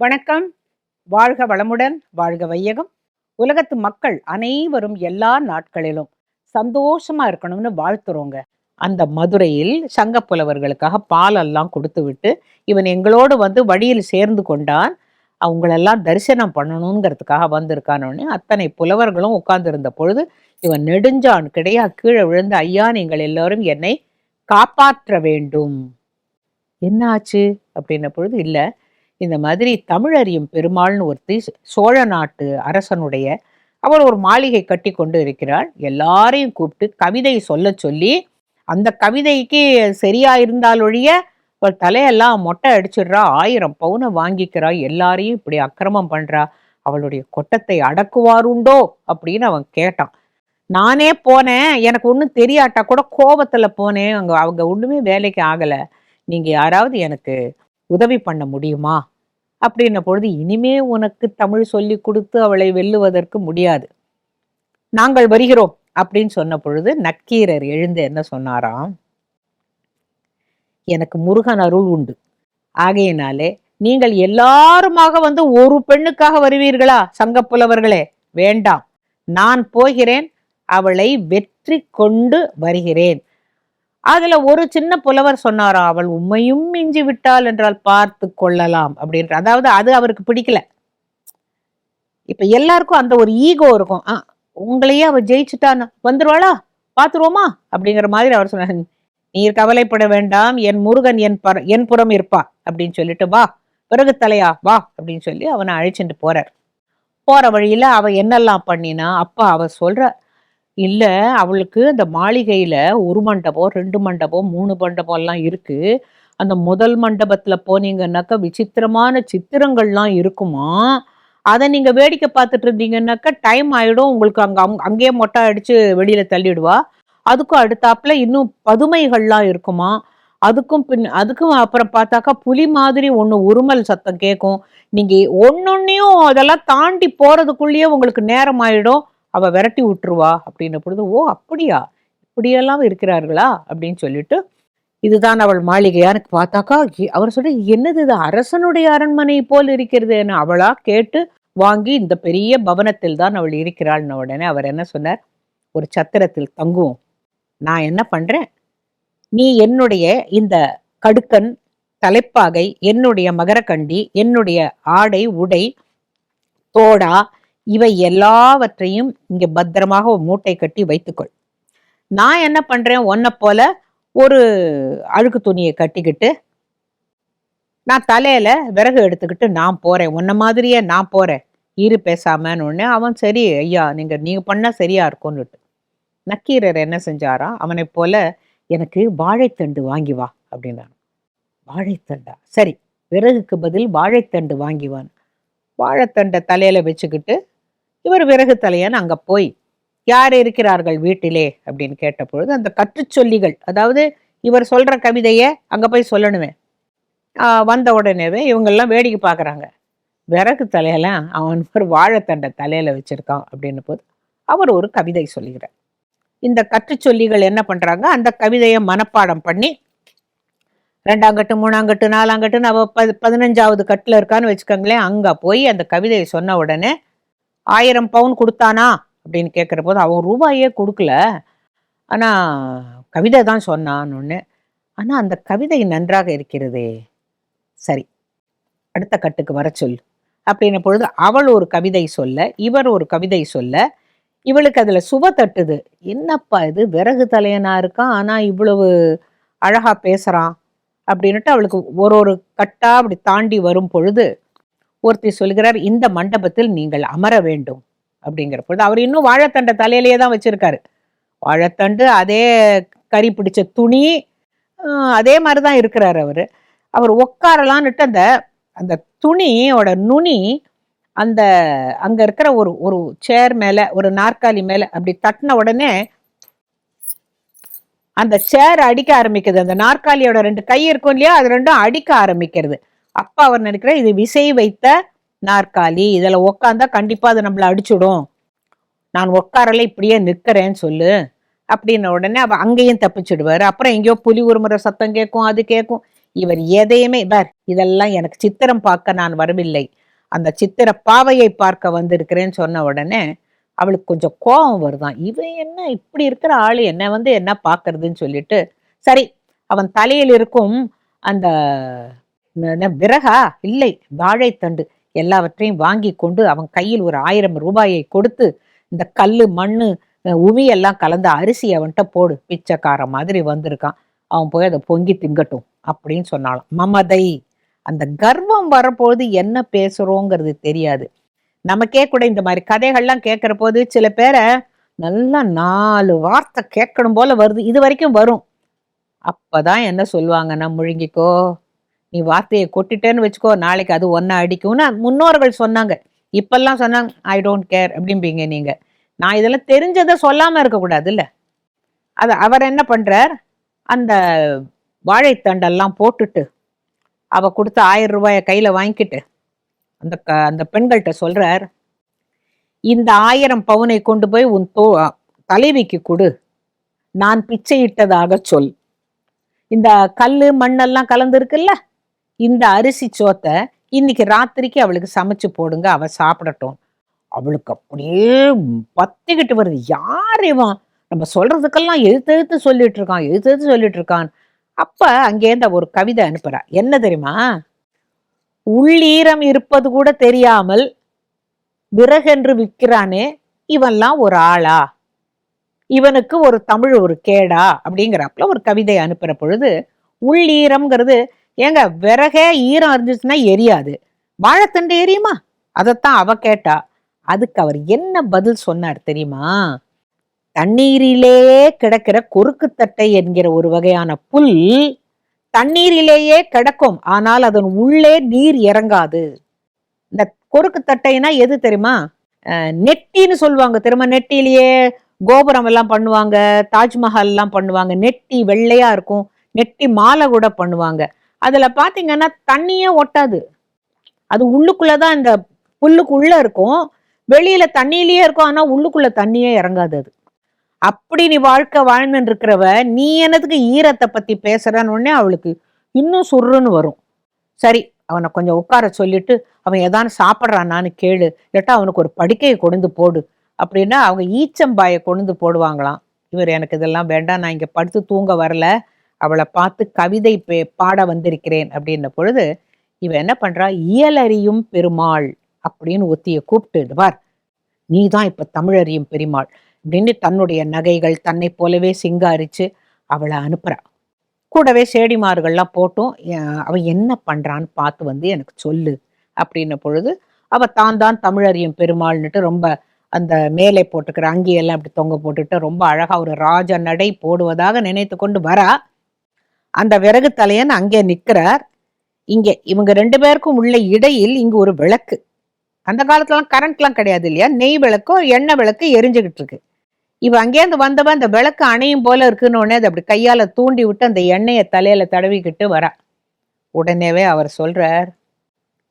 வணக்கம். வாழ்க வளமுடன் வாழ்க வையகம். உலகத்து மக்கள் அனைவரும் எல்லா நாட்களிலும் சந்தோஷமா இருக்கணும்னு வாழ்த்துறோங்க. அந்த மதுரையில் சங்க புலவர்களுக்காக பாலெல்லாம் கொடுத்து விட்டு இவன் எங்களோடு வந்து வழியில் சேர்ந்து கொண்டான். அவங்களெல்லாம் தரிசனம் பண்ணணுங்கிறதுக்காக வந்திருக்கானோன்னு அத்தனை புலவர்களும் உட்கார்ந்திருந்த பொழுது இவன் நெடுஞ்சான் கிடையா கீழே விழுந்து ஐயா நீங்கள் எல்லோரும் என்னை காப்பாற்ற வேண்டும். என்னாச்சு அப்படின்ன பொழுது இல்லை இந்த மாதிரி தமிழறியும் பெருமாள்னு ஒருத்தி சோழ நாட்டு அரசனுடைய அவர் ஒரு மாளிகை கட்டி கொண்டு இருக்கிறாள். எல்லாரையும் கூப்பிட்டு கவிதை சொல்ல சொல்லி அந்த கவிதைக்கு சரியா இருந்தால் ஒழிய அவள் தலையெல்லாம் மொட்டை அடிச்சிடுறா ஆயிரம் பவுனை வாங்கிக்கிறா எல்லாரையும் இப்படி அக்கிரமம் பண்றா அவளுடைய கொட்டத்தை அடக்குவாருண்டோ அப்படின்னு அவன் கேட்டான். நானே போனேன் எனக்கு ஒன்றும் தெரியாட்டா கூட கோபத்தில் போனேன் அவங்க அவங்க ஒன்றுமே வேலைக்கு ஆகலை. நீங்கள் யாராவது எனக்கு உதவி பண்ண முடியுமா? அப்படின்ன பொழுது இனிமே உனக்கு தமிழ் சொல்லி கொடுத்து அவளை வெல்லுவதற்கு முடியாது. நாங்கள் வருகிறோம் அப்படின்னு சொன்ன பொழுது நக்கீரர் எழுந்து என்ன சொன்னாராம்? எனக்கு முருகன் அருள் உண்டு. ஆகையினாலே நீங்கள் எல்லாருமாக வந்து ஒரு பெண்ணுக்காக வருவீர்களா சங்கப்புலவர்களே? வேண்டாம். நான் போகிறேன் அவளை வெற்றி கொண்டு வருகிறேன். அதுல ஒரு சின்ன புலவர் சொன்னாரா அவள் உண்மையும் மிஞ்சி விட்டாள் என்றால் பார்த்து கொள்ளலாம் அப்படின்ற அதாவது அது அவருக்கு பிடிக்கல. இப்ப எல்லாருக்கும் அந்த ஒரு ஈகோ இருக்கும். ஆ உங்களையே அவ ஜெயிச்சுட்டான்னு வந்துருவாளா? பாத்துருவோமா? அப்படிங்கிற மாதிரி அவர் சொன்னார். நீர் கவலைப்பட வேண்டாம் என் முருகன் என் பர என் புறம் இருப்பா அப்படின்னு சொல்லிட்டு வா பிறகு தலையா வா அப்படின்னு சொல்லி அவனை அழைச்சிட்டு போறார். போற வழியில அவ என்னெல்லாம் பண்ணினா அப்பா அவ சொல்ற இல்லை அவளுக்கு அந்த மாளிகையில் ஒரு மண்டபம் ரெண்டு மண்டபம் மூணு மண்டபம்லாம் இருக்குது அந்த முதல் மண்டபத்தில் போனீங்கன்னாக்கா விசித்திரமான சித்திரங்கள்லாம் இருக்குமா? அதை நீங்கள் வேடிக்கை பார்த்துட்டு இருந்தீங்கன்னாக்கா டைம் ஆகிடும் உங்களுக்கு அங்கே அங் அங்கேயே மொட்டை அடித்து வெளியில் தள்ளிடுவா. அதுக்கும் அடுத்தாப்புல இன்னும் பதுமைகள்லாம் இருக்குமா? அதுக்கும் பின் அதுக்கும் அப்புறம் பார்த்தாக்கா புலி மாதிரி ஒன்று உருமல் சத்தம் கேட்கும் நீங்க ஒன்னொன்னையும் அதெல்லாம் தாண்டி போகிறதுக்குள்ளேயே உங்களுக்கு நேரம் ஆகிடும் அவள் விரட்டி விட்டுருவா அப்படின்ன பொழுது ஓ அப்படியா? இப்படியெல்லாம் இருக்கிறார்களா? அப்படின்னு சொல்லிட்டு இதுதான் அவள் மாளிகையான்னு பார்த்தாக்கா அவர் சொல்ற என்னது இது? அரசனுடைய அரண்மனை போல் இருக்கிறதுன்னு அவளா கேட்டு வாங்கி இந்த பெரிய பவனத்தில் தான் அவள் இருக்கிறாள்னு உடனே அவர் என்ன சொன்னார்? ஒரு சத்திரத்தில் தங்குவோம். நான் என்ன பண்றேன்? நீ என்னுடைய இந்த கடுக்கன் தலைப்பாகை என்னுடைய மகரக்கண்டி என்னுடைய ஆடை உடை தோடா இவை எல்லாவற்றையும் இங்க பத்திரமாக ஒரு மூட்டை கட்டி வைத்துக்கொள். நான் என்ன பண்றேன்? உன்னை போல ஒரு அழுக்கு துணியை கட்டிக்கிட்டு நான் தலையில விறகு எடுத்துக்கிட்டு நான் போறேன். உன்ன மாதிரியே நான் போறேன். இரு பேசாமன்னு உடனே அவன் சரி ஐயா நீங்க நீங்க பண்ணா சரியா இருக்கும்னுட்டு. நக்கீரர் என்ன செஞ்சாராம் அவனை போல எனக்கு வாழைத்தண்டு வாங்கி வா அப்படின்னான் வாழைத்தண்டா? சரி விறகுக்கு பதில் வாழைத்தண்டு வாங்கி வான் வாழைத்தண்டை தலையில வச்சுக்கிட்டு இவர் விறகு தலையன் அங்கே போய் யார் இருக்கிறார்கள் வீட்டிலே? அப்படின்னு கேட்ட பொழுது அந்த கற்றுச்சொல்லிகள் அதாவது இவர் சொல்கிற கவிதையை அங்கே போய் சொல்லணுமே. வந்த உடனேவே இவங்கெல்லாம் வேடிக்கை பார்க்குறாங்க. விறகு தலையெல்லாம் அவன் ஒரு வாழைத்தண்டை தலையில் வச்சுருக்கான் அப்படின்னு போது அவர் ஒரு கவிதை சொல்லுகிறார். இந்த கற்றுச்சொல்லிகள் என்ன பண்ணுறாங்க அந்த கவிதையை மனப்பாடம் பண்ணி ரெண்டாங்கட்டு மூணாங்கட்டு நாலாங்கட்டுன்னு அவள் நாலாம் கட்டுன்னு பதினஞ்சாவது கட்டில் இருக்கான்னு வச்சுக்கோங்களேன் அங்கே போய் அந்த கவிதையை சொன்ன உடனே ஆயிரம் பவுன் கொடுத்தானா? அப்படின்னு கேட்குற போது அவன் ரூபாயே கொடுக்கல. ஆனால் கவிதை தான் சொன்னான்னு ஒன்று ஆனால் அந்த கவிதை நன்றாக இருக்கிறதே. சரி அடுத்த கட்டுக்கு வர சொல் அப்படின்ன பொழுது அவள் ஒரு கவிதை சொல்ல இவர் ஒரு கவிதை சொல்ல இவளுக்கு அதில் சுப தட்டுது. என்னப்பா இது? விறகு தலையனா இருக்கான் ஆனால் இவ்வளவு அழகாக பேசுகிறான் அப்படின்னுட்டு அவளுக்கு ஒரு ஒரு கட்டாக அப்படி தாண்டி வரும் பொழுது ஒருத்தி சொல்கிறார் இந்த மண்டபத்தில் நீங்கள் அமர வேண்டும் அப்படிங்கிற பொழுது அவர் இன்னும் வாழைத்தண்டை தலையிலேயே தான் வச்சிருக்காரு. வாழைத்தண்டு அதே கறி பிடிச்ச துணி அதே மாதிரி தான் இருக்கிறார் அவர். அவர் உட்காரலான்னுட்டு அந்த அந்த துணியோட நுனி அந்த அங்கே இருக்கிற ஒரு ஒரு சேர் மேலே ஒரு நாற்காலி மேலே அப்படி தட்டின உடனே அந்த சேர் அடிக்க ஆரம்பிக்குது. அந்த நாற்காலியோட ரெண்டு கை இருக்கும் இல்லையா அது ரெண்டும் அடிக்க ஆரம்பிக்கிறது. அப்பா அவர் நினைக்கிற இது விசை வைத்த நாற்காலி. இதில் உக்காந்தா கண்டிப்பாக அது நம்மளை அடிச்சுடும். நான் உட்காரல இப்படியே நிற்கிறேன்னு சொல்லு. அப்படின்ன உடனே அவ அங்கேயும் தப்பிச்சிடுவாரு. அப்புறம் எங்கேயோ புலி உருமுறை சத்தம் கேட்கும் அது கேட்கும். இவர் எதையுமே பார் இதெல்லாம் எனக்கு சித்திரம் பார்க்க நான் வரவில்லை. அந்த சித்திர பாவையை பார்க்க வந்திருக்கிறேன்னு சொன்ன உடனே அவளுக்கு கொஞ்சம் கோபம் வருதான். இவன் என்ன இப்படி இருக்கிற ஆள்? என்ன வந்து என்ன பார்க்கறதுன்னு சொல்லிட்டு சரி அவன் தலையில் இருக்கும் அந்த விறகா? இல்லை. வாழைத்தண்டு எல்லாவற்றையும் வாங்கி கொண்டு அவன் கையில் ஒரு ஆயிரம் ரூபாயை கொடுத்து இந்த கல்லு மண்ணு உமியெல்லாம் கலந்த அரிசி அவன்கிட்ட போடு. பிச்சைக்கார மாதிரி வந்திருக்கான். அவன் போய் அதை பொங்கி திங்கட்டும் அப்படின்னு சொன்னாலும் மமதை அந்த கர்வம் வரப்போது என்ன பேசுறோங்கிறது தெரியாது. நமக்கே கூட இந்த மாதிரி கதைகள்லாம் கேட்குற போது சில பேரை நல்லா நாலு வார்த்தை கேட்கணும் போல வருது. இது வரைக்கும் வரும். அப்பதான் என்ன சொல்லுவாங்கன்னா முழுங்கிக்கோ நீ வார்த்தையை கொட்டிட்டேன்னு வச்சுக்கோ நாளைக்கு அது ஒன்றா அடிக்கும்னு முன்னோர்கள் சொன்னாங்க. இப்பெல்லாம் சொன்னாங்க ஐ டோன்ட் கேர் அப்படிம்பீங்க நீங்க. நான் இதெல்லாம் தெரிஞ்சதை சொல்லாம இருக்கக்கூடாது இல்ல அது அவர் என்ன பண்றார்? அந்த வாழைத்தண்டெல்லாம் போட்டுட்டு அவ கொடுத்த ஆயிரம் ரூபாயை கையில வாங்கிக்கிட்டு அந்த க- அந்த பெண்கள்கிட்ட சொல்றார் இந்த ஆயிரம் பவுனை கொண்டு போய் உன் தோ தலைவிக்கு கொடு. நான் பிச்சையிட்டதாக சொல். இந்த கல் மண்ணெல்லாம் கலந்துருக்குல்ல? இந்த அரிசி சோத்தை இன்னைக்கு ராத்திரிக்கு அவளுக்கு சமைச்சு போடுங்க அவ சாப்பிடட்டும். அவளுக்கு அப்படியே பத்திக்கிட்டு வருது. யார் இவன்? நம்ம சொல்றதுக்கெல்லாம் எழுத்து எழுத்து சொல்லிட்டு இருக்கான் எழுத்து எழுத்து சொல்லிட்டு இருக்கான். அப்ப அங்கேருந்து ஒரு கவிதை அனுப்புறா. என்ன தெரியுமா? உள்ளீரம் இருப்பது கூட தெரியாமல் விறகென்று விற்கிறானே இவன்லாம் ஒரு ஆளா? இவனுக்கு ஒரு தமிழ் ஒரு கேடா? அப்படிங்கிறப்பல ஒரு கவிதை அனுப்புற பொழுது உள்ளீரம்ங்கிறது ஏங்க விறகே ஈரம் இருந்துச்சுன்னா எரியாது. வாழைத்தண்டு எரியுமா? அதைத்தான் அவ கேட்டா. அதுக்கு அவர் என்ன பதில் சொன்னார் தெரியுமா? தண்ணீரிலேயே கிடக்கிற கொறுக்குத்தட்டை என்கிற ஒரு வகையான புல் தண்ணீரிலேயே கிடக்கும் ஆனால் அதன் உள்ளே நீர் இறங்காது. இந்த கொறுக்குத்தட்டைனா எது தெரியுமா? நெட்டின்னு சொல்லுவாங்க தெரியுமா? நெட்டிலேயே கோபுரம் எல்லாம் பண்ணுவாங்க தாஜ்மஹால் எல்லாம் பண்ணுவாங்க நெட்டி வெள்ளையா இருக்கும் நெட்டி மாலை கூட பண்ணுவாங்க. அதில் பார்த்தீங்கன்னா தண்ணியே ஒட்டாது. அது உள்ளுக்குள்ளதான் இந்த புல்லுக்குள்ளே இருக்கும். வெளியில் தண்ணியிலேயே இருக்கும். ஆனால் உள்ளுக்குள்ளே தண்ணியே இறங்காது அது. அப்படி நீ வாழ்க்கை வாழ்ந்துட்டு இருக்கிறவ நீ என்னதுக்கு ஈரத்தை பற்றி பேசுகிறான்னு உடனே அவளுக்கு இன்னும் சுருன்னு வரும். சரி அவனை கொஞ்சம் உட்கார சொல்லிட்டு அவன் ஏதானு சாப்பிட்றானான்னு கேளு. இல்லாட்டா அவனுக்கு ஒரு படுக்கையை கொண்டு போடு. அப்படின்னா அவங்க ஈச்சம்பாயை கொண்டு போடுவாங்களாம். இவர் எனக்கு இதெல்லாம் வேண்டாம். நான் இங்கே படுத்து தூங்க வரல. அவளை பார்த்து கவிதை பே- பாட வந்திருக்கிறேன் அப்படின்ன பொழுது இவ என்ன பண்றா? இயலறியும் பெருமாள் அப்படின்னு ஒத்திய கூப்பிட்டு "இது பார் நீ தான் இப்ப தமிழறியும் பெருமாள் அப்படின்னு தன்னுடைய நகைகள் தன்னை போலவே சிங்காரிச்சு அவளை அனுப்புறா. கூடவே செடிமார்கள்லாம் போட்டும் அவன் என்ன பண்றான்னு பார்த்து வந்து எனக்கு சொல்லு அப்படின்ன பொழுது அவ தான் தான் தமிழறியும் பெருமாள்னுட்டு ரொம்ப அந்த மேலே போட்டுக்கிற அங்கியெல்லாம் அப்படி தொங்க போட்டுட்டு ரொம்ப அழகா ஒரு ராஜ நடை போடுவதாக நினைத்து கொண்டு வரா. அந்த விறகு தலையன் அங்கே நிற்கிறார் இங்கே இவங்க ரெண்டு பேருக்கும் உள்ள இடையில் இங்கு ஒரு விளக்கு. அந்த காலத்துலலாம் கரண்ட்லாம் கிடையாது இல்லையா? நெய் விளக்கோ எண்ணெய் விளக்கு எரிஞ்சுக்கிட்டு இருக்கு. இவன் அங்கேருந்து வந்தவன் அந்த விளக்கு அணையும் போல இருக்குன்னு உடனே அது அப்படி கையால தூண்டி விட்டு அந்த எண்ணெயை தலையில தடவிக்கிட்டு வரா. உடனேவே அவர் சொல்றார்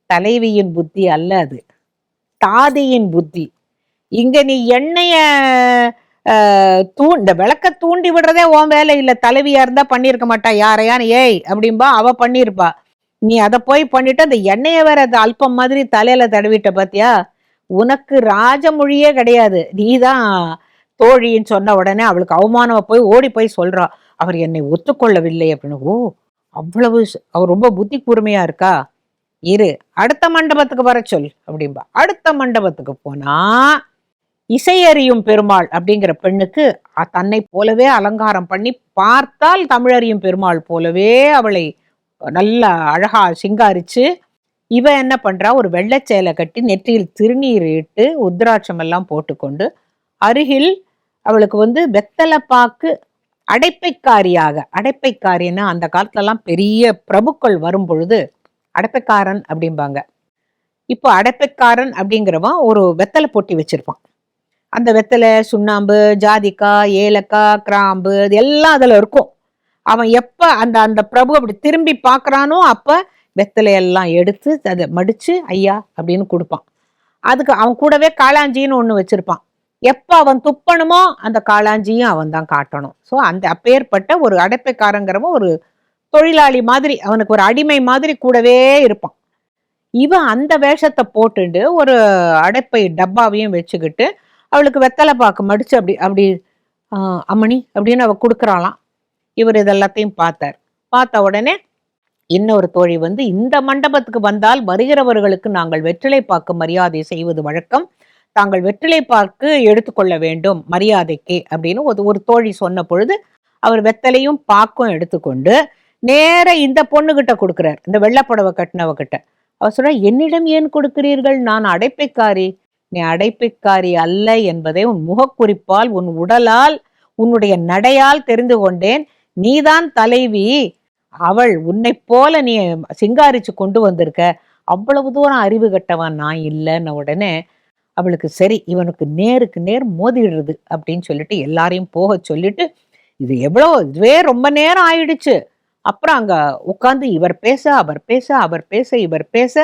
தலைவியின் புத்தி அல்ல அது. தாதியின் புத்தி. இங்க நீ எண்ணெய தூ இந்த விளக்க தூண்டி விடுறதே உன் வேலை இல்லை. தலைவியா இருந்தா பண்ணியிருக்க மாட்டா. யாரையான்னு ஏய் அப்படிம்பா அவ பண்ணியிருப்பா நீ அதை போய் பண்ணிட்டு அந்த எண்ணெய வேற அது அல்பம் மாதிரி தலையில தடவிட்ட பாத்தியா? உனக்கு ராஜமொழியே கிடையாது. நீதான் தோழின்னு சொன்ன உடனே அவளுக்கு அவமானமா போய் ஓடி போய் சொல்றா. அவர் என்னை ஒத்துக்கொள்ளவில்லை அப்படின்னு. ஓ அவ்வளவு அவர் ரொம்ப புத்தி கூர்மையா இருக்கா? இரு அடுத்த மண்டபத்துக்கு வர சொல் அப்படிம்பா. அடுத்த மண்டபத்துக்கு போனா இசையறியும் பெருமாள் அப்படிங்கிற பெண்ணுக்கு தன்னை போலவே அலங்காரம் பண்ணி பார்த்தால் தமிழறியும் பெருமாள் போலவே அவளை நல்லா அழகா சிங்காரிச்சு இவ என்ன பண்றா? ஒரு வெள்ளை சேலை கட்டி நெற்றியில் திருநீர் இட்டு உத்ராட்சம் எல்லாம் போட்டுக்கொண்டு அருகில் அவளுக்கு வந்து வெத்தலைப்பாக்கு அடைப்பைக்காரியாக அடைப்பைக்காரின்னா அந்த காலத்துலலாம் பெரிய பிரபுக்கள் வரும் பொழுது அடைப்பைக்காரன் அப்படிம்பாங்க. இப்போ அடைப்பைக்காரன் அப்படிங்கிறவன் ஒரு வெத்தலை போட்டி வச்சிருப்பான். அந்த வெத்தலை சுண்ணாம்பு ஜாதிக்காய் ஏலக்காய் கிராம்பு இது எல்லாம் அதில் இருக்கும். அவன் எப்போ அந்த அந்த பிரபு அப்படி திரும்பி பார்க்குறானோ அப்போ வெத்தலையெல்லாம் எடுத்து அதை மடித்து ஐயா அப்படின்னு கொடுப்பான். அதுக்கு அவன் கூடவே காளாஞ்சின்னு ஒன்று வச்சுருப்பான். எப்போ அவன் துப்பணுமோ அந்த காளாஞ்சியும் அவன் தான் காட்டணும். ஸோ அந்த அப்பேற்பட்ட ஒரு அடைப்பைக்காரங்கிறவன் ஒரு தொழிலாளி மாதிரி அவனுக்கு ஒரு அடிமை மாதிரி கூடவே இருப்பான். இவன் அந்த வேஷத்தை போட்டுண்டு ஒரு அடைப்பை டப்பாவையும் வச்சுக்கிட்டு அவளுக்கு வெத்தலை பாக்கு மடிச்சு அப்படி அப்படி ஆஹ், அம்மணி அப்படின்னு அவள் கொடுக்குறாளாம். இவர் இதெல்லாத்தையும் பார்த்தார். பார்த்த உடனே இன்னொரு தோழி வந்து இந்த மண்டபத்துக்கு வந்தால் வருகிறவர்களுக்கு நாங்கள் வெற்றிலை பாக்கு மரியாதை செய்வது வழக்கம். தாங்கள் வெற்றிலை பாக்கு எடுத்துக்கொள்ள வேண்டும் மரியாதைக்கு அப்படின்னு ஒரு ஒரு தோழி சொன்ன பொழுது அவர் வெத்தலையும் பாக்கும் எடுத்துக்கொண்டு நேர இந்த பொண்ணுகிட்ட கொடுக்குறார். இந்த வெள்ளைப்புடவை கட்டினவ கிட்ட அவர் சொல்ற என்னிடம் ஏன் கொடுக்கிறீர்கள்? நான் அடைப்பைக்காரி. நீ அடைப்பிக்காரி அல்ல என்பதை உன் முகக்குறிப்பால் உன் உடலால் உன்னுடைய நடையால் தெரிந்து கொண்டேன். நீதான் தலைவி. அவள் உன்னைப் போல நீ சிங்காரிச்சு கொண்டு வந்திருக்க. அவ்வளவு தூரம் அறிவு கட்டவன் நான் இல்லைன்ன உடனே அவளுக்கு சரி இவனுக்கு நேருக்கு நேர் மோதிடுறது அப்படின்னு சொல்லிட்டு எல்லாரையும் போக சொல்லிட்டு இது எவ்வளோ இதுவே ரொம்ப நேரம் ஆயிடுச்சு. அப்புறம் அங்க உட்கார்ந்து இவர் பேச அவர் பேச அவர் பேச இவர் பேச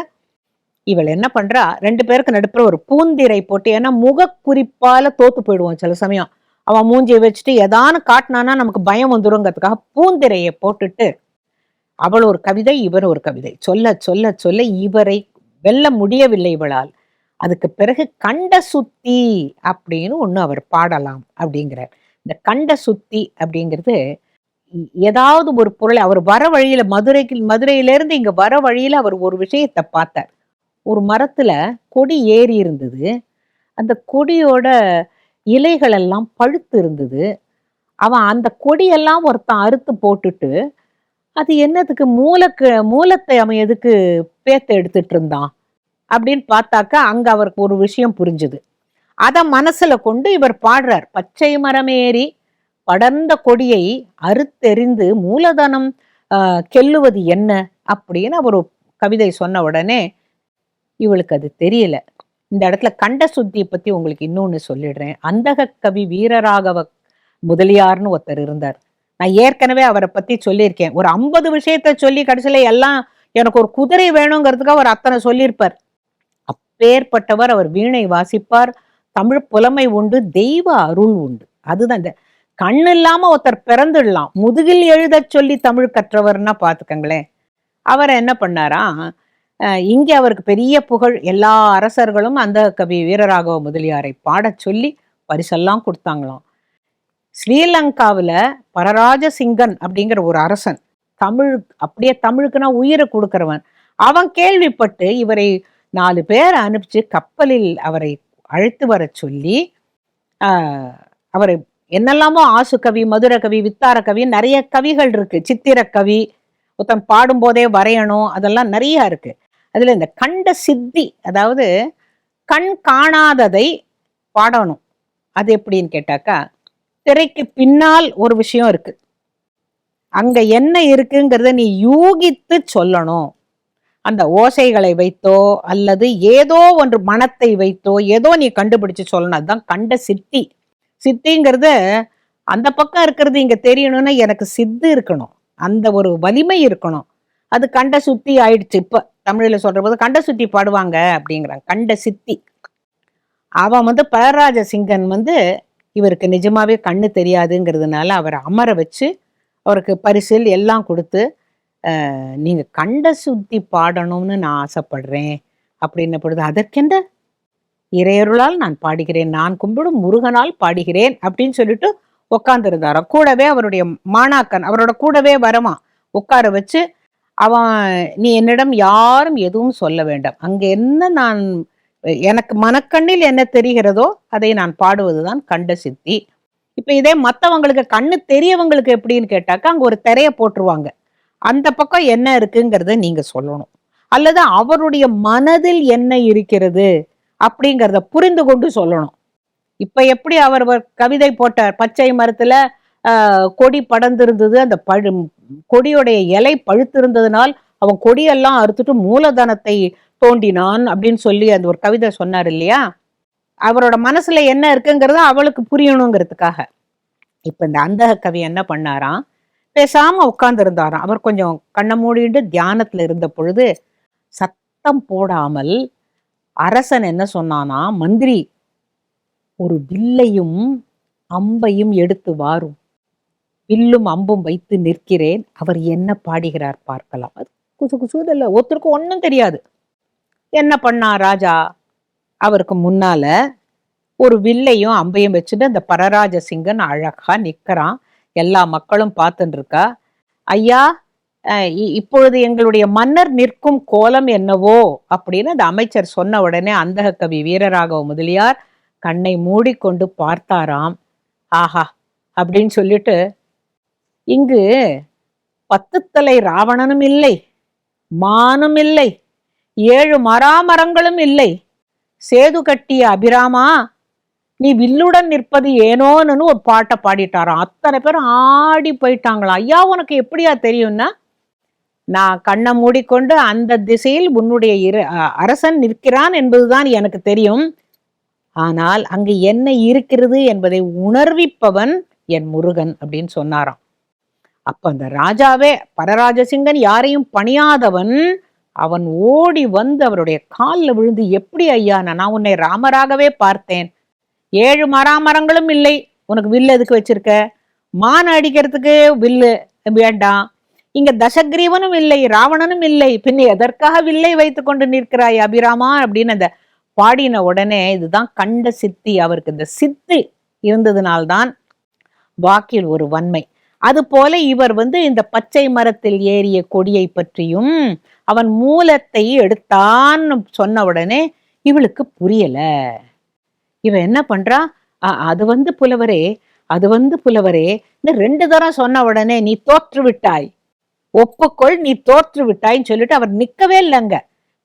இவள் என்ன பண்றா? ரெண்டு பேருக்கு நடுப்புற ஒரு பூந்திரை போட்டு ஏன்னா முகக்குறிப்பால தோத்து போயிடுவான் சில சமயம். அவன் மூஞ்சியை வச்சுட்டு எதானு காட்டினானா நமக்கு பயம் வந்துருங்கிறதுக்காக பூந்திரையை போட்டுட்டு அவள் ஒரு கவிதை இவர் ஒரு கவிதை. சொல்ல சொல்ல சொல்ல இவரை வெல்ல முடியவில்லை இவளால். அதுக்கு பிறகு கண்ட சுத்தி அப்படின்னு ஒன்று அவர் பாடலாம் அப்படிங்கிறார். இந்த கண்ட சுத்தி அப்படிங்கிறது ஏதாவது ஒரு பொருளை அவர் வர வழியில மதுரைக்கு மதுரையிலேருந்து இங்க வர வழியில அவர் ஒரு விஷயத்தை பார்த்தார். ஒரு மரத்துல கொடி ஏறி இருந்தது. அந்த கொடியோட இலைகள் எல்லாம் பழுத்து இருந்தது. அவன் அந்த கொடியெல்லாம் ஒருத்தன் அறுத்து போட்டுட்டு அது என்னத்துக்கு மூலக்கு மூலத்தை அவன் எதுக்கு பேத்த எடுத்துட்டு இருந்தான்? அப்படின்னு பார்த்தாக்கா அங்க அவருக்கு ஒரு விஷயம் புரிஞ்சுது. அதை மனசுல கொண்டு இவர் பாடுறார். பச்சை மரமேறி படர்ந்த கொடியை அறுத்தெறிந்து மூலதனம் கெல்லுவது என்ன? அப்படின்னு அவர் கவிதை சொன்ன உடனே இவளுக்கு அது தெரியல. இந்த இடத்துல கண்ட சுத்தியை பத்தி உங்களுக்கு இன்னொன்னு சொல்லிடுறேன். அந்தக கவி வீரராகவ முதலியார்னு ஒருத்தர் இருந்தார். நான் ஏற்கனவே அவரை பத்தி சொல்லியிருக்கேன். ஒரு ஐம்பது விஷயத்த சொல்லி கடைசியில எல்லாம் எனக்கு ஒரு குதிரை வேணுங்கிறதுக்கு அவர் அத்தனை சொல்லியிருப்பார். அப்பேற்பட்டவர் அவர் வீணை வாசிப்பார். தமிழ் புலமை உண்டு தெய்வ அருள் உண்டு. அதுதான் இந்த கண் இல்லாம ஒருத்தர் பிறந்துடலாம். முதுகில் எழுத சொல்லி தமிழ் கற்றவர்னா பாத்துக்கங்களேன் அவர் என்ன பண்ணாரா இங்கே அவருக்கு பெரிய புகழ். எல்லா அரசர்களும் அந்த கவி வீரராகவ முதலியாரை பாடச் சொல்லி பரிசெல்லாம் கொடுத்தாங்களாம். ஸ்ரீலங்காவில் பரராஜ சிங்கன் அப்படிங்கிற ஒரு அரசன் தமிழ் அப்படியே தமிழுக்குன்னா உயிரை கொடுக்கிறவன். அவன் கேள்விப்பட்டு இவரை நாலு பேர் அனுப்பிச்சு கப்பலில் அவரை அழைத்து வர சொல்லி அவரை என்னெல்லாமோ ஆசுக்கவி மதுரகவி மதுர கவி வித்தார கவி நிறைய கவிகள் இருக்கு. சித்திர கவி ஒருத்தன் பாடும்போதே வரையணும் அதெல்லாம் நிறைய இருக்கு. அதில் இந்த கண்ட சித்தி அதாவது கண் காணாததை பாடணும். அது எப்படின்னு கேட்டாக்கா திரைக்கு பின்னால் ஒரு விஷயம் இருக்கு. அங்க என்ன இருக்குங்கிறத நீ யூகித்து சொல்லணும். அந்த ஓசைகளை வைத்தோ அல்லது ஏதோ ஒன்று மனத்தை வைத்தோ ஏதோ நீ கண்டுபிடிச்சு சொல்லணும். அதுதான் கண்ட சித்தி. சித்திங்கிறது அந்த பக்கம் இருக்கிறது இங்க தெரியணும்னா எனக்கு சித்து இருக்கணும். அந்த ஒரு வலிமை இருக்கணும். அது கண்ட சுத்தி ஆயிடுச்சு. இப்போ தமிழில் சொல்கிற போது கண்ட சுத்தி பாடுவாங்க அப்படிங்கிறாங்க. கண்ட சித்தி. அவன் வந்து பரராஜ சிங்கன் வந்து இவருக்கு நிஜமாவே கண்ணு தெரியாதுங்கிறதுனால அவரை அமர வச்சு அவருக்கு பரிசில் எல்லாம் கொடுத்து நீங்கள் கண்ட சுத்தி பாடணும்னு நான் ஆசைப்படுறேன். அப்படின்ன பொழுது அதற்கென்ற இறையருளால் நான் பாடுகிறேன். நான் கும்பிடும் முருகனால் பாடுகிறேன். அப்படின்னு சொல்லிட்டு உட்காந்துருந்தாராம் கூடவே அவருடைய மாணாக்கன் அவரோட கூடவே வரமா உட்கார வச்சு அவன் நீ என்னிடம் யாரும் எதுவும் சொல்ல வேண்டாம். அங்க என்ன நான் எனக்கு மனக்கண்ணில் என்ன தெரிகிறதோ அதை நான் பாடுவதுதான் கண்ட சித்தி. இப்ப இதே மற்றவங்களுக்கு கண்ணு தெரியவங்களுக்கு எப்படின்னு கேட்டாக்கா அங்க ஒரு திரைய போட்டுருவாங்க. அந்த பக்கம் என்ன இருக்குங்கிறத நீங்க சொல்லணும். அல்லது அவருடைய மனதில் என்ன இருக்கிறது அப்படிங்கிறத புரிந்து கொண்டு சொல்லணும். இப்ப எப்படி அவர் ஒரு கவிதை போட்டார். பச்சை மரத்துல கொடி படர்ந்திருந்தது. அந்த பழு கொடியுடைய இலை பழுத்திருந்ததுனால் அவன் கொடியெல்லாம் அறுத்துட்டு மூலதனத்தை தோண்டினான் அப்படின்னு சொல்லி அந்த ஒரு கவிதை சொன்னார் இல்லையா? அவரோட மனசுல என்ன இருக்குங்கிறத அவளுக்கு புரியணுங்கிறதுக்காக. இப்ப இந்த அந்த கவி என்ன பண்ணாராம்? பேசாம உட்கார்ந்துருந்தாராம். அவர் கொஞ்சம் கண்ணை மூடிட்டு தியானத்துல இருந்த பொழுது சத்தம் போடாமல் அரசன் என்ன சொன்னானா மந்திரி ஒரு வில்லையும் அம்பையும் எடுத்து வாரும். வில்லும் அம்பும் வைத்து நிற்கிறேன். அவர் என்ன பாடுகிறார் பார்க்கலாம். அது குசு குசுதில்ல ஒருத்தருக்கும் ஒன்றும் தெரியாது. என்ன பண்ணா ராஜா? அவருக்கு முன்னால ஒரு வில்லையும் அம்பையும் வச்சுட்டு அந்த பரராஜ சிங்கன் அழகா நிற்கிறான் எல்லா மக்களும் பார்த்துட்டு இருக்கா? ஐயா இ- இப்பொழுது எங்களுடைய மன்னர் நிற்கும் கோலம் என்னவோ? அப்படின்னு அந்த அமைச்சர் சொன்ன உடனே அந்தக கவி வீரராகவ முதலியார் கண்ணை மூடிக்கொண்டு பார்த்தாராம். ஆஹா அப்படின்னு சொல்லிட்டு இங்கு பத்துத்தலை ராவணனும் இல்லை மானும் இல்லை ஏழு மராமரங்களும் இல்லை. சேது கட்டிய அபிராமா நீ வில்லுடன் நிற்பது ஏனோன்னு ஒரு பாட்டை பாடிட்டாராம். அத்தனை பேரும் ஆடி போயிட்டாங்களா ஐயா உனக்கு எப்படியா தெரியும்னா நான் கண்ணை மூடிக்கொண்டு அந்த திசையில் உன்னுடைய இரு அரசன் நிற்கிறான் என்பதுதான் எனக்கு தெரியும். ஆனால் அங்கு என்ன இருக்கிறது என்பதை உணர்விப்பவன் என் முருகன் அப்படின்னு சொன்னாராம். அப்ப அந்த ராஜாவே பரராஜசிங்கன் யாரையும் பணியாதவன் அவன் ஓடி வந்து அவருடைய காலில் விழுந்து எப்படி ஐயா நான் உன்னை ராமராகவே பார்த்தேன். ஏழு மராமரங்களும் இல்லை. உனக்கு வில்லு எதுக்கு வச்சிருக்க? மான் அடிக்கிறதுக்கு வில்லு. வேண்டாம். இங்க தசக்ரீவனும் இல்லை ராவணனும் இல்லை. பின்ன எதற்காக வில்லை வைத்து கொண்டு நிற்கிறாய் அபிராமா? அப்படின்னு அந்த பாடின உடனே இதுதான் கண்ட சித்தி. அவருக்கு இந்த சித்தி இருந்ததுனால்தான் வாக்கில் ஒரு வன்மை. அது போல இவர் வந்து இந்த பச்சை மரத்தில் ஏறிய கொடியை பற்றியும் அவன் மூலத்தை எடுத்தான் சொன்ன உடனே இவளுக்கு புரியல. இவ என்ன பண்றா? அது வந்து புலவரே அது வந்து புலவரே ரெண்டு தரம் சொன்ன உடனே நீ தோற்று விட்டாய். ஒப்புக்கொள் நீ தோற்று விட்டாய்ன்னு சொல்லிட்டு அவர் நிக்கவே இல்லைங்க.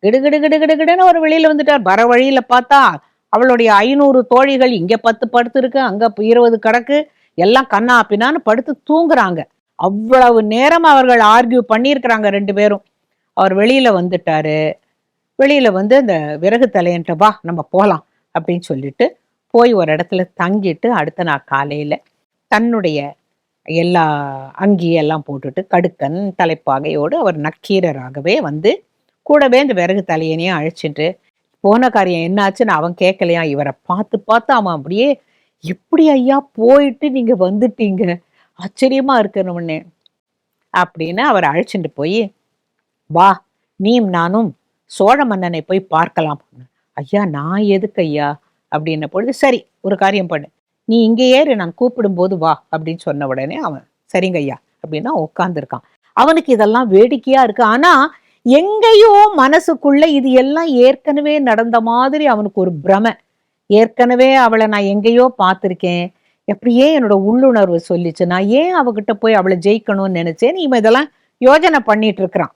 கிடுகிடு கிடுகிடுன்னு ஒரு வெளியில வந்துட்டார். வர வழியில பார்த்தா அவளுடைய ஐநூறு தோழிகள் இங்க பத்து படுத்து இருக்கு அங்க இருபது கிடக்கு. எல்லாம் கண்ணா பின்னான்னு படுத்து தூங்குறாங்க. அவ்வளவு நேரம் அவர்கள் ஆர்கியூ பண்ணியிருக்கிறாங்க ரெண்டு பேரும். அவர் வெளியில வந்துட்டாரு. வெளியில வந்து அந்த விறகு தலையன்ட்ட வா நம்ம போகலாம் அப்படின்னு சொல்லிட்டு போய் ஒரு இடத்துல தங்கிட்டு அடுத்த நாள் காலையில தன்னுடைய எல்லா அங்கியெல்லாம் போட்டுட்டு கடுக்கன் தலைப்பாகையோடு அவர் நக்கீரராகவே வந்து கூடவே இந்த விறகு தலையனையும் அழைச்சிட்டு போன காரியம் என்னாச்சுன்னு அவன் கேட்கலையா? இவரை பார்த்து பார்த்து அவன் அப்படியே எப்படி ஐயா போயிட்டு நீங்க வந்துட்டீங்க? ஆச்சரியமா இருக்கணும்னு அப்படின்னு அவர் அழைச்சிட்டு போய் வா நீயும் நானும் சோழ மன்னனை போய் பார்க்கலாம். ஐயா நான் எதுக்கு ஐயா? அப்படின்ன பொழுது சரி ஒரு காரியம் பண்ணு. நீ இங்கே ஏறு நான் கூப்பிடும்போது வா அப்படின்னு சொன்ன உடனே அவன் சரிங்க ஐயா அப்படின்னா உட்காந்துருக்கான் அவனுக்கு இதெல்லாம் வேடிக்கையா இருக்கு. ஆனா எங்கேயோ மனசுக்குள்ள இது எல்லாம் ஏற்கனவே நடந்த மாதிரி அவனுக்கு ஒரு பிரமை. ஏற்கனவே அவளை நான் எங்கேயோ பார்த்துருக்கேன். எப்படியே என்னோட உள்ளுணர்வு சொல்லிச்சு. நான் ஏன் அவகிட்ட போய் அவளை ஜெயிக்கணும்னு நினைச்சேன்? இவன் இதெல்லாம் யோஜனை பண்ணிட்டு இருக்கிறான்.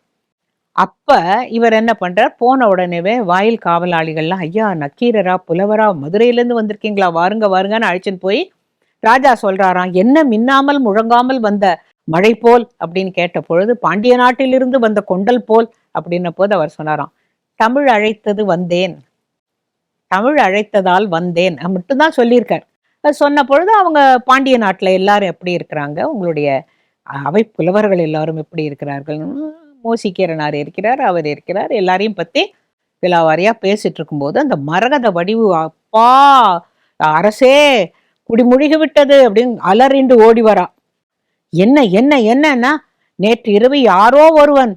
அப்ப இவர் என்ன பண்றார்? போன உடனேவே வாயில் காவலாளிகள்லாம் ஐயா நக்கீரரா புலவரா மதுரையிலேருந்து வந்திருக்கீங்களா? வாருங்க வாருங்கன்னு அழைச்சின்னு போய் ராஜா சொல்றாராம் என்ன மின்னாமல் முழங்காமல் வந்த மழை போல்? அப்படின்னு கேட்ட பொழுது பாண்டிய நாட்டிலிருந்து வந்த கொண்டல் போல்? அப்படின்ன போது அவர் சொன்னாராம் தமிழ் அழைத்தது வந்தேன். தமிழ் அழைத்ததால் வந்தேன். மட்டும்தான் சொல்லியிருக்கார். சொன்ன பொழுது அவங்க பாண்டிய நாட்டில் எல்லாரும் எப்படி இருக்கிறாங்க? உங்களுடைய அவை புலவர்கள் எல்லாரும் எப்படி இருக்கிறார்கள்? உம், மோசிக்கீரனார் இருக்கிறார் அவர் இருக்கிறார். எல்லாரையும் பற்றி விலாவாரியா பேசிட்டு இருக்கும்போது அந்த மரகத வடிவு அப்பா அரசே குடிமுழுகி விட்டது அப்படின்னு அலறிண்டு ஓடி வரா. என்ன என்ன என்னன்னா நேற்று இரவு யாரோ ஒருவன்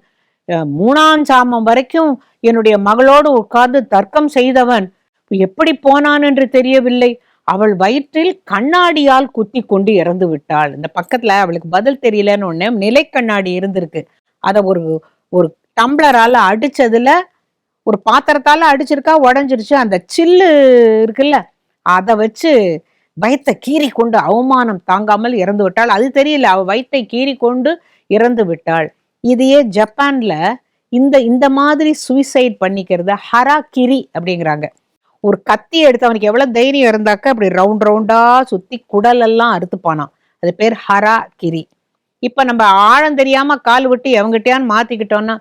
மூணாம் சாமம் வரைக்கும் என்னுடைய மகளோடு உட்கார்ந்து தர்க்கம் செய்தவன் எப்படி போனான் என்று தெரியவில்லை. அவள் வயிற்றில் கண்ணாடியால் குத்தி கொண்டு இறந்து விட்டாள். இந்த பக்கத்துல அவளுக்கு பதில் தெரியலன்னு ஒன்னே நிலை கண்ணாடி இருந்திருக்கு. அதை ஒரு ஒரு டம்ளரால அடிச்சதுல ஒரு பாத்திரத்தால அடிச்சிருக்கா உடஞ்சிருச்சு. அந்த சில்லு இருக்குல்ல அதை வச்சு வயத்தை கீறி கொண்டு அவமானம் தாங்காமல் இறந்து விட்டாள். அது தெரியல அவ வயத்தை கீறி கொண்டு இறந்து விட்டாள். இதையே ஜப்பான்ல இந்த இந்த மாதிரி சூசைட் பண்ணிக்கிறது ஹராகிரி அப்படிங்கிறாங்க. ஒரு கத்தி எடுத்து அவனுக்கு எவ்வளவு தைரியம் இருந்தாக்க அப்படி ரவுண்ட் ரவுண்டா சுத்தி குடல் எல்லாம் அறுத்துப்பானான் அது பேர் ஹரா கிரி இப்ப நம்ம ஆழம் தெரியாம கால் விட்டு எவங்கிட்டயான்னு மாத்திக்கிட்டோம்னா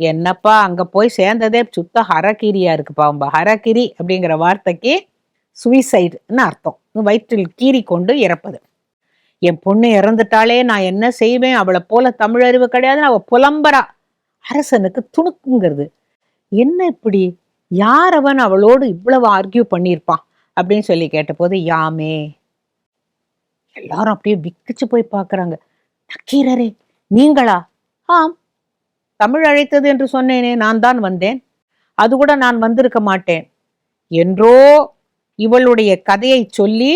என்னப்பா அங்க போய் சேர்ந்ததே சுத்த ஹரகிரியா இருக்குப்பா உம்ப ஹரகிரி அப்படிங்கிற வார்த்தைக்கு சுவிசைடுன்னு அர்த்தம். வயிற்றில் கீறி கொண்டு இறப்பது. என் பொண்ணு இறந்துட்டாலே நான் என்ன செய்வேன்? அவளை போல தமிழறிவு கிடையாது. அவள் புலம்பரா அரசனுக்கு துணுக்குங்கிறது. என்ன இப்படி? யார் அவன் அவளோடு இவ்வளவு ஆர்கியூ பண்ணியிருப்பான்? அப்படின்னு சொல்லி கேட்டபோது யாமே எல்லாரும் அப்படியே விக்கிச்சு போய் பார்க்கறாங்க. நக்கீரரே நீங்களா? ஆம். தமிழ் அழைத்தது என்று சொன்னேனே நான் தான் வந்தேன். அது கூட நான் வந்திருக்க மாட்டேன். என்றோ இவளுடைய கதையை சொல்லி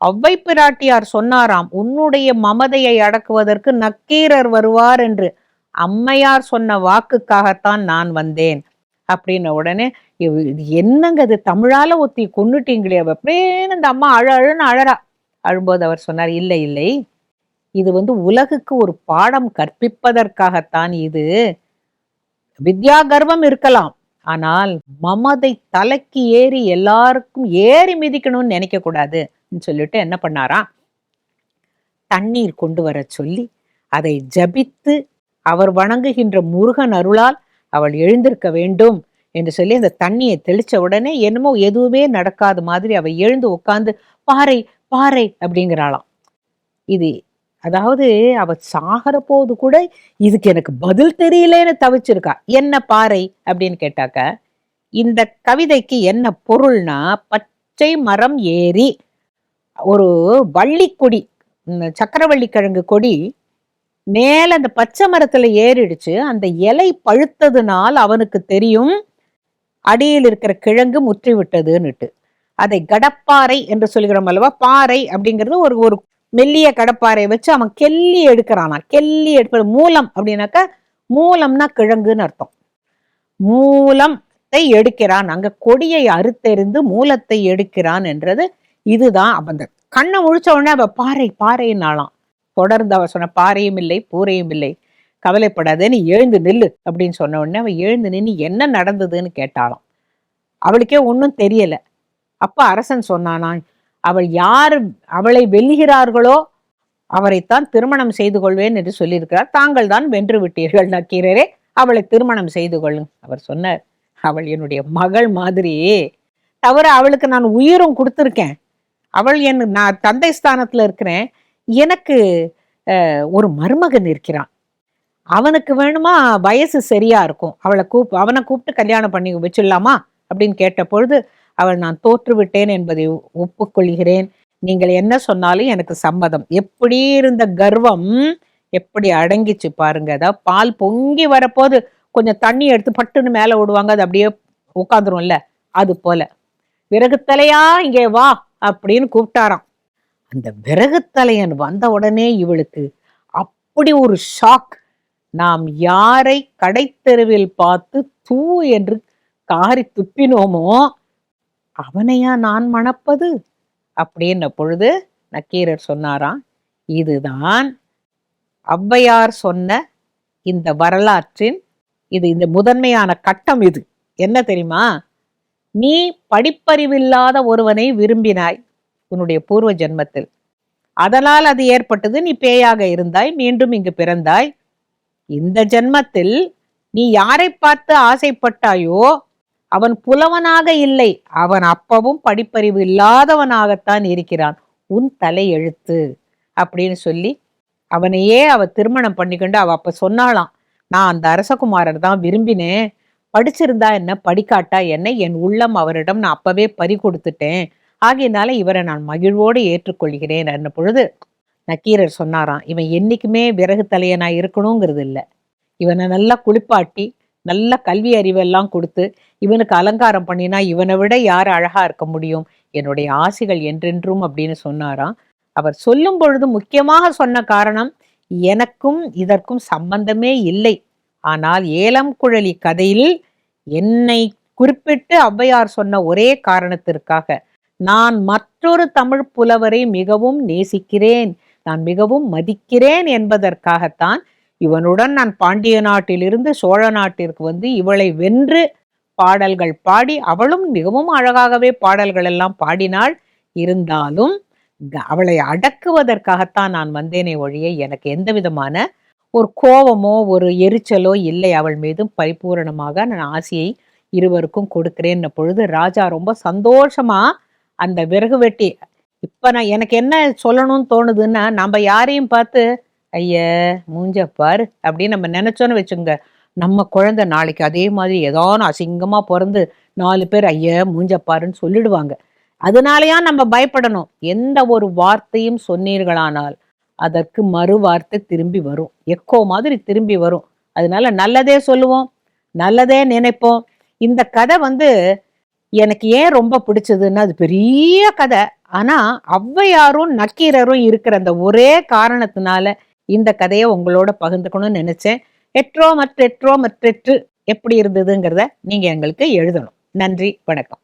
அவ்வை பிராட்டியார் சொன்னாராம் உன்னுடைய மமதையை அடக்குவதற்கு நக்கீரர் வருவார் என்று அம்மையார் சொன்ன வாக்குக்காகத்தான் நான் வந்தேன். அப்படின்ன உடனே இது என்னங்க அது தமிழால ஒத்தி கொன்னுட்டீங்களே அவ. அப்படின்னு அந்த அம்மா அழ அழுன்னு அழறா. அழும்போது அவர் சொன்னார் இல்லை இல்லை. இது வந்து உலகுக்கு ஒரு பாடம் கற்பிப்பதற்காகத்தான் இது. வித்யா கர்வம் இருக்கலாம். ஆனால் மமதை தலைக்கு ஏறி எல்லாருக்கும் ஏறி மிதிக்கணும்னு நினைக்க கூடாதுன்னு சொல்லிட்டு என்ன பண்ணாராம் தண்ணீர் கொண்டு வர சொல்லி அதை ஜபித்து அவர் வணங்குகின்ற முருகன் அருளால் அவள் எழுந்திருக்க வேண்டும் என்று சொல்லி அந்த தண்ணியை தெளிச்ச உடனே என்னமோ எதுவுமே நடக்காத மாதிரி அவள் எழுந்து உட்காந்து பாறை பாறை அப்படிங்கிறாளாம். இது அதாவது அவ சாகிற போது கூட இதுக்கு எனக்கு பதில் தெரியலேன்னு தவிச்சிருக்கா. என்ன பாறை? அப்படின்னு கேட்டாக்க இந்த கவிதைக்கு என்ன பொருள்னா பச்சை மரம் ஏறி ஒரு வள்ளிக்கொடி இந்த சக்கரவள்ளி கிழங்கு கொடி மேல அந்த பச்சை மரத்துல ஏறிடுச்சு. அந்த இலை பழுத்ததுனால் அவனுக்கு தெரியும் அடியில் இருக்கிற கிழங்கு முற்றி விட்டதுன்னுட்டு அதை கடப்பாறை என்று சொல்கிறோம் அல்லவா? பாறை அப்படிங்கிறது ஒரு ஒரு மெல்லிய கடப்பாறை வச்சு அவன் கெல்லி எடுக்கிறானா? கெல்லி எடுப்பது மூலம் அப்படின்னாக்கா மூலம்னா கிழங்குன்னு அர்த்தம். மூலத்தை எடுக்கிறான். அங்க கொடியை அறுத்தெறிந்து மூலத்தை எடுக்கிறான் என்றது இதுதான் அந்த கண்ணை முழிச்ச உடனே அவ பாறை பாறைன்னாலாம் தொடர்ந்து அவ சொன்ன பாறையும் இல்லை பூரையும் இல்லை. கவலைப்படாதே நீ எழுந்து நில்லு அப்படின்னு சொன்ன உடனே அவள் எழுந்து நின்று என்ன நடந்ததுன்னு கேட்டாலும் அவளுக்கே ஒன்றும் தெரியல. அப்ப அரசன் சொன்னானா அவள் யார் அவளை வெல்லுகிறார்களோ அவரைத்தான் திருமணம் செய்து கொள்வேன் என்று சொல்லியிருக்கிறார். தாங்கள் தான் வென்று விட்டீர்கள் நக்கீரரே. அவளை திருமணம் செய்து கொள்ளும். அவர் சொன்னார் அவள் என்னுடைய மகள் மாதிரி தவிர அவளுக்கு நான் உயிரும் கொடுத்துருக்கேன். அவள் என் நான் தந்தை ஸ்தானத்துல இருக்கிறேன். எனக்கு ஒரு மருமகன் இருக்கிறான். அவனுக்கு வேணுமா? வயசு சரியா இருக்கும். அவளை கூப் அவனை கூப்பிட்டு கல்யாணம் பண்ணி வச்சிடலாமா? அப்படின்னு கேட்ட பொழுது அவள் நான் தோற்று விட்டேன் என்பதை ஒப்புக்கொள்கிறேன். நீங்கள் என்ன சொன்னாலும் எனக்கு சம்மதம். எப்படி இருந்த கர்வம் எப்படி அடங்கிச்சு பாருங்க. அதாவது பால் பொங்கி வரப்போது கொஞ்சம் தண்ணி எடுத்து பட்டுன்னு மேலே விடுவாங்க அது அப்படியே உட்காந்துரும்ல அது போல. விறகுத்தலையா இங்கே வா அப்படின்னு கூப்பிட்டாராம். அந்த விறகுத்தலையன் வந்த உடனே இவளுக்கு அப்படி ஒரு ஷாக் நாம் யாரை கடைத்தெருவில் பார்த்து தூ என்று காரி துப்பினோமோ அவனையா நான் மணப்பது? அப்படின்ன பொழுது நக்கீரர் சொன்னாராம் இதுதான் ஔவையார் சொன்ன இந்த வரலாற்றின் இது இந்த முதன்மையான கட்டம் இது. என்ன தெரியுமா? நீ படிப்பறிவில்லாத ஒருவனை விரும்பினாய். உன்னுடைய பூர்வ ஜென்மத்தில். அதனால் அது ஏற்பட்டது நீ பேயாக இருந்தாய் மீண்டும் இங்கு பிறந்தாய். இந்த ஜென்மத்தில் நீ யாரை பார்த்து ஆசைப்பட்டாயோ அவன் புலவனாக இல்லை. அவன் அப்பவும் படிப்பறிவு இல்லாதவனாகத்தான் இருக்கிறான். உன் தலை எழுத்து அப்படின்னு சொல்லி அவனையே அவ திருமணம் பண்ணிக்கொண்டு அவ அப்ப சொன்னாளாம். நான் அந்த அரசகுமாரர் தான் விரும்பினேன். படிச்சிருந்தா என்ன படிக்காட்டா என்ன என் உள்ளம் அவரிடம் நான் அப்பவே பறி கொடுத்துட்டேன். ஆகையினால இவரை நான் மகிழ்வோடு ஏற்றுக்கொள்கிறேன் என்ன பொழுது நக்கீரர் சொன்னாராம் இவன் என்னைக்குமே விறகு தலையனா இருக்கணுங்கிறது இல்லை. இவனை நல்லா குளிப்பாட்டி நல்ல கல்வி அறிவெல்லாம் கொடுத்து இவனுக்கு அலங்காரம் பண்ணினா இவனை விட யார் அழகா இருக்க முடியும்? என்னுடைய ஆசைகள் என்றென்றும் அப்படின்னு சொன்னாராம். அவர் சொல்லும் பொழுது முக்கியமாக சொன்ன காரணம் எனக்கும் இதற்கும் சம்பந்தமே இல்லை. ஆனால் ஏலம் குழலி கதையில் என்னை குறிப்பிட்டு ஔவையார் சொன்ன ஒரே காரணத்திற்காக நான் மற்றொரு தமிழ் புலவரை மிகவும் நேசிக்கிறேன் நான் மிகவும் மதிக்கிறேன் என்பதற்காகத்தான் இவனுடன் நான் பாண்டிய நாட்டிலிருந்து சோழ நாட்டிற்கு வந்து இவளை வென்று பாடல்கள் பாடி அவளும் மிகவும் அழகாகவே பாடல்கள் எல்லாம் பாடினாள். இருந்தாலும் அவளை அடக்குவதற்காகத்தான் நான் வந்தேனே ஒழிய எனக்கு எந்த விதமான ஒரு கோபமோ ஒரு எரிச்சலோ இல்லை. அவள் மீதும் பரிபூரணமாக நான் ஆசையை இருவருக்கும் கொடுக்கிறேன்ன பொழுது ராஜா ரொம்ப சந்தோஷமா அந்த விறகு வெட்டி. இப்போ நான் எனக்கு என்ன சொல்லணும்னு தோணுதுன்னா நம்ம யாரையும் பார்த்து ஐய மூஞ்ச பாரு அப்படின்னு நம்ம நினச்சோன்னு வச்சுங்க நம்ம குழந்தை நாளைக்கு அதே மாதிரி ஏதாவது அசிங்கமாக பிறந்து நாலு பேர் ஐய மூஞ்ச பாருன்னு சொல்லிடுவாங்க. அதனாலயா நம்ம பயப்படணும். எந்த ஒரு வார்த்தையும் சொன்னீர்களானால் அதற்கு மறு வார்த்தை திரும்பி வரும். எக்கோ மாதிரி திரும்பி வரும். அதனால நல்லதே சொல்லுவோம் நல்லதே நினைப்போம். இந்த கதை வந்து எனக்கு ஏன் ரொம்ப பிடிச்சதுன்னா அது பெரிய கதை. ஆனா ஔவையாரும் நக்கீரரும் இருக்கிற அந்த ஒரே காரணத்தினால இந்த கதையை உங்களோட பகிர்ந்துக்கணும்னு நினைச்சேன். எட்ரோ மற்றெட்ரோ மற்றெற்று எப்படி இருந்ததுங்கிறத நீங்க எங்களுக்கு எழுதணும். நன்றி வணக்கம்.